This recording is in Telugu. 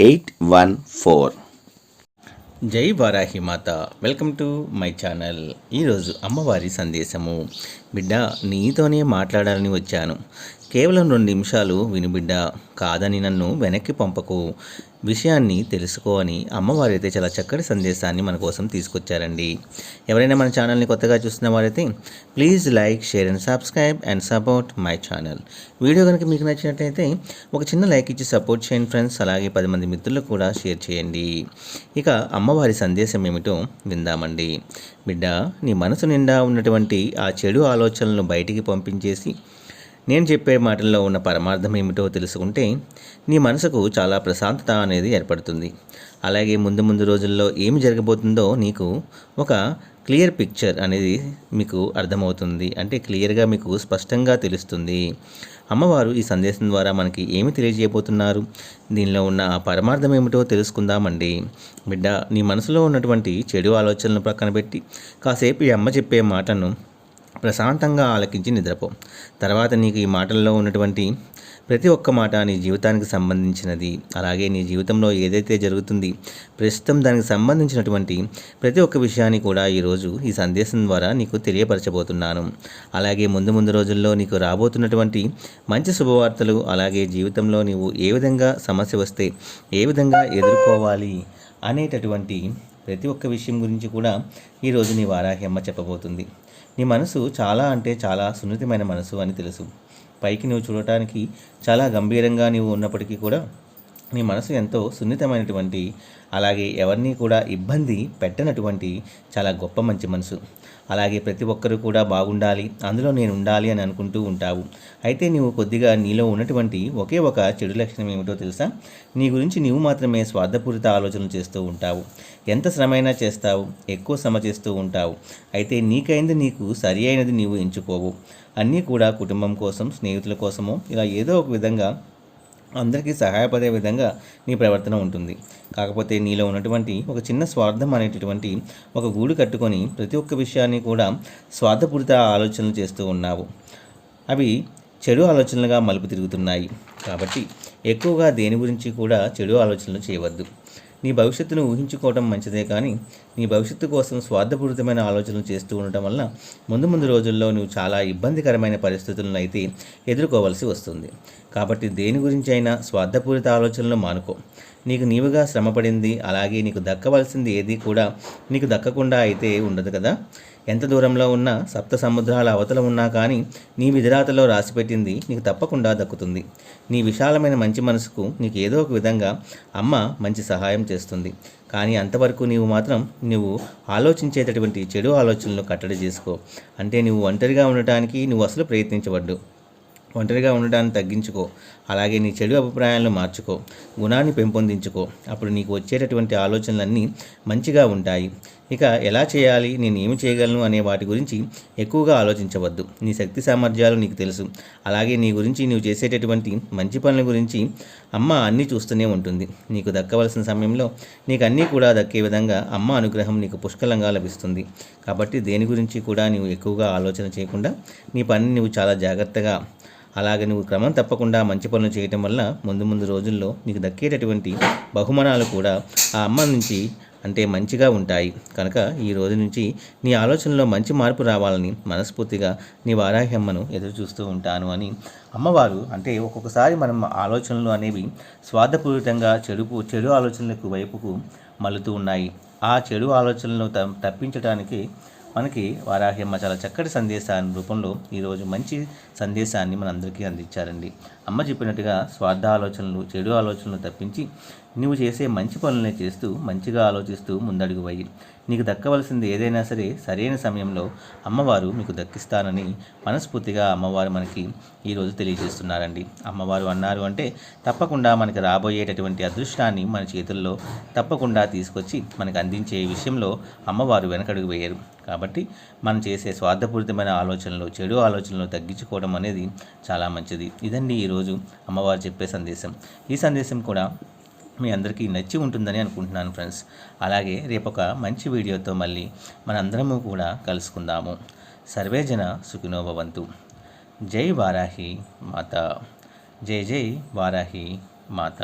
eight one four. జై వారాహి మాత. Welcome to my channel. ఈరోజు అమ్మవారి సందేశము. బిడ్డ నీతోనే మాట్లాడాలని వచ్చాను. కేవలం రెండు నిమిషాలు విను బిడ్డ కాదని నన్ను వెనక్కి పంపకు. విషయాన్ని తెలుసుకో అని అమ్మవారు అయితే చాలా చక్కటి సందేశాన్ని మన కోసం తీసుకొచ్చారండి. ఎవరైనా మన ఛానల్ని కొత్తగా చూస్తున్న వారైతే please like share and subscribe and support my channel. Video కనుక మీకు నచ్చినట్లయితే ఒక చిన్న లైక్ ఇచ్చి సపోర్ట్ చేయండి ఫ్రెండ్స్. అలాగే పది మంది మిత్రులకు కూడా షేర్ చేయండి. ఇక అమ్మవారి సందేశం ఏమిటో విందామండి. బిడ్డ నీ మనసు నిండా ఉన్నటువంటి ఆ చెడు ఆలోచనలను బయటికి పంపించేసి నేను చెప్పే మాటల్లో ఉన్న పరమార్థం ఏమిటో తెలుసుకుంటే నీ మనసుకు చాలా ప్రశాంతత అనేది ఏర్పడుతుంది. అలాగే ముందు ముందు రోజుల్లో ఏమి జరగబోతుందో నీకు ఒక క్లియర్ పిక్చర్ అనేది మీకు అర్థమవుతుంది. అంటే క్లియర్గా మీకు స్పష్టంగా తెలుస్తుంది. అమ్మవారు ఈ సందేశం ద్వారా మనకి ఏమి తెలియజేయబోతున్నారు? దీనిలో ఉన్న ఆ పరమార్థం ఏమిటో తెలుసుకుందామండి. బిడ్డ నీ మనసులో ఉన్నటువంటి చెడు ఆలోచనలను పక్కన పెట్టి కాసేపు ఈ అమ్మ చెప్పే మాటను ప్రశాంతంగా ఆలకించి నిద్రపో. తర్వాత నీకు ఈ మాటల్లో ఉన్నటువంటి ప్రతి ఒక్క మాట నీ జీవితానికి సంబంధించినది. అలాగే నీ జీవితంలో ఏదైతే జరుగుతుంది ప్రస్తుతం దానికి సంబంధించినటువంటి ప్రతి ఒక్క విషయాన్ని కూడా ఈరోజు ఈ సందేశం ద్వారా నీకు తెలియపరచబోతున్నాను. అలాగే ముందు ముందు రోజుల్లో నీకు రాబోతున్నటువంటి మంచి శుభవార్తలు అలాగే జీవితంలో నీవు ఏ విధంగా సమస్య వస్తే ఏ విధంగా ఎదుర్కోవాలి అనేటటువంటి ప్రతి ఒక్క విషయం గురించి కూడా ఈరోజు నీ వారాహి అమ్మ చెప్పబోతుంది. నీ మనసు చాలా అంటే చాలా సున్నితమైన మనసు అని తెలుసు. పైకి నువ్వు చూడటానికి చాలా గంభీరంగా నీవు ఉన్నప్పటికీ కూడా నీ మనసు ఎంతో సున్నితమైనటువంటి అలాగే ఎవరిని కూడా ఇబ్బంది పెట్టనటువంటి చాలా గొప్ప మంచి మనసు. అలాగే ప్రతి ఒక్కరు కూడా బాగుండాలి అందులో నేను ఉండాలి అని అనుకుంటూ ఉంటావు. అయితే నీవు కొద్దిగా నీలో ఉన్నటువంటి ఒకే ఒక చెడు లక్షణం ఏమిటో తెలుసా? నీ గురించి నీవు మాత్రమే స్వార్థపూరిత ఆలోచనలు చేస్తూ ఉంటావు. ఎంత శ్రమైనా చేస్తావు ఎక్కువ శ్రమ చేస్తూ ఉంటావు. అయితే నీకైంది నీకు సరి అయినది నీవు ఎంచుకోవు. అన్నీ కూడా కుటుంబం కోసం స్నేహితుల కోసమో ఇలా ఏదో ఒక విధంగా అందరికీ సహాయపడే విధంగా నీ ప్రవర్తన ఉంటుంది. కాకపోతే నీలో ఉన్నటువంటి ఒక చిన్న స్వార్థం అనేటటువంటి ఒక గూడు కట్టుకొని ప్రతి ఒక్క విషయాన్ని కూడా స్వార్థపూరిత ఆలోచనలు చేస్తూ ఉన్నావు. అవి చెడు ఆలోచనలుగా మలుపు తిరుగుతున్నాయి. కాబట్టి ఎక్కువగా దేని గురించి కూడా చెడు ఆలోచనలు చేయవద్దు. నీ భవిష్యత్తును ఊహించుకోవడం మంచిదే కానీ నీ భవిష్యత్తు కోసం స్వార్థపూరితమైన ఆలోచనలు చేస్తూ ఉండటం వలన ముందు ముందు రోజుల్లో నువ్వు చాలా ఇబ్బందికరమైన పరిస్థితులను అయితే ఎదుర్కోవలసి వస్తుంది. కాబట్టి దేని గురించి అయినా స్వార్థపూరిత ఆలోచనలు మానుకో. నీకు నీవుగా శ్రమపడింది అలాగే నీకు దక్కవలసింది ఏది కూడా నీకు దక్కకుండా అయితే ఉండదు కదా. ఎంత దూరంలో ఉన్నా సప్త సముద్రాల అవతల ఉన్నా కానీ నీ విధిరాతలో రాసిపెట్టింది నీకు తప్పకుండా దక్కుతుంది. నీ విశాలమైన మంచి మనసుకు నీకు ఏదో ఒక విధంగా అమ్మ మంచి సహాయం చేస్తుంది. కానీ అంతవరకు నీవు మాత్రం నువ్వు ఆలోచించేటటువంటి చెడు ఆలోచనలు కట్టడి చేసుకో. అంటే నువ్వు ఒంటరిగా ఉండటానికి నువ్వు అసలు ప్రయత్నించవద్దు. ఒంటరిగా ఉండడాన్ని తగ్గించుకో. అలాగే నీ చెడు అభిప్రాయాలను మార్చుకో. గుణాన్ని పెంపొందించుకో. అప్పుడు నీకు వచ్చేటటువంటి ఆలోచనలన్నీ మంచిగా ఉంటాయి. ఇక ఎలా చేయాలి? నేను ఏమి చేయగలను? అనే వాటి గురించి ఎక్కువగా ఆలోచించవద్దు. నీ శక్తి సామర్థ్యాలు నీకు తెలుసు. అలాగే నీ గురించి నువ్వు చేసేటటువంటి మంచి పనుల గురించి అమ్మ అన్నీ చూస్తూనే ఉంటుంది. నీకు దక్కవలసిన సమయంలో నీకు అన్నీ కూడా దక్కే విధంగా అమ్మ అనుగ్రహం నీకు పుష్కలంగా లభిస్తుంది. కాబట్టి దేని గురించి కూడా నీవు ఎక్కువగా ఆలోచన చేయకుండా నీ పని నువ్వు చాలా జాగ్రత్తగా అలాగే నువ్వు క్రమం తప్పకుండా మంచి పనులు చేయటం వల్ల ముందు ముందు రోజుల్లో నీకు దక్కేటటువంటి బహుమానాలు కూడా ఆ అమ్మ నుంచి అంటే మంచిగా ఉంటాయి. కనుక ఈ రోజు నుంచి నీ ఆలోచనలో మంచి మార్పు రావాలని మనస్ఫూర్తిగా నీ వారాహి అమ్మను ఎదురు చూస్తూ ఉంటాను అని అమ్మవారు అంటే ఒక్కొక్కసారి మనం ఆలోచనలు అనేవి స్వార్థపూరితంగా చెడుపు చెడు ఆలోచనలకు వైపుకు మలుతూ ఉన్నాయి. ఆ చెడు ఆలోచనలను తప్పించడానికి మనకి వారాహ్యమ్మ చాలా చక్కటి సందేశాన్ని రూపంలో ఈరోజు మంచి సందేశాన్ని మనందరికీ అందించారండి. అమ్మ చెప్పినట్టుగా స్వార్థ ఆలోచనలు చెడు ఆలోచనలు తప్పించి నువ్వు చేసే మంచి పనులనే చేస్తూ మంచిగా ఆలోచిస్తూ ముందడుగు వయ్యి నీకు దక్కవలసింది ఏదైనా సరే సరైన సమయంలో అమ్మవారు మీకు దక్కిస్తానని మనస్ఫూర్తిగా అమ్మవారు మనకి ఈరోజు తెలియజేస్తున్నారండి. అమ్మవారు అన్నారు అంటే తప్పకుండా మనకి రాబోయేటటువంటి అదృష్టాన్ని మన చేతుల్లో తప్పకుండా తీసుకొచ్చి మనకు అందించే విషయంలో అమ్మవారు వెనకడుగు వేయరు. కాబట్టి మనం చేసే స్వార్థపూరితమైన ఆలోచనలు చెడు ఆలోచనలు తగ్గించుకోవడం అనేది చాలా మంచిది. ఇదండి ఈరోజు అమ్మవారు చెప్పే సందేశం. ఈ సందేశం కూడా మీ అందరికీ నచ్చి ఉంటుందని అనుకుంటున్నాను ఫ్రెండ్స్. అలాగే రేపు ఒక మంచి వీడియోతో మళ్ళీ మనందరము కూడా కలుసుకుందాము. సర్వేజన సుఖినో భవంతు. జై వారాహి మాత. జై జై వారాహి మాత.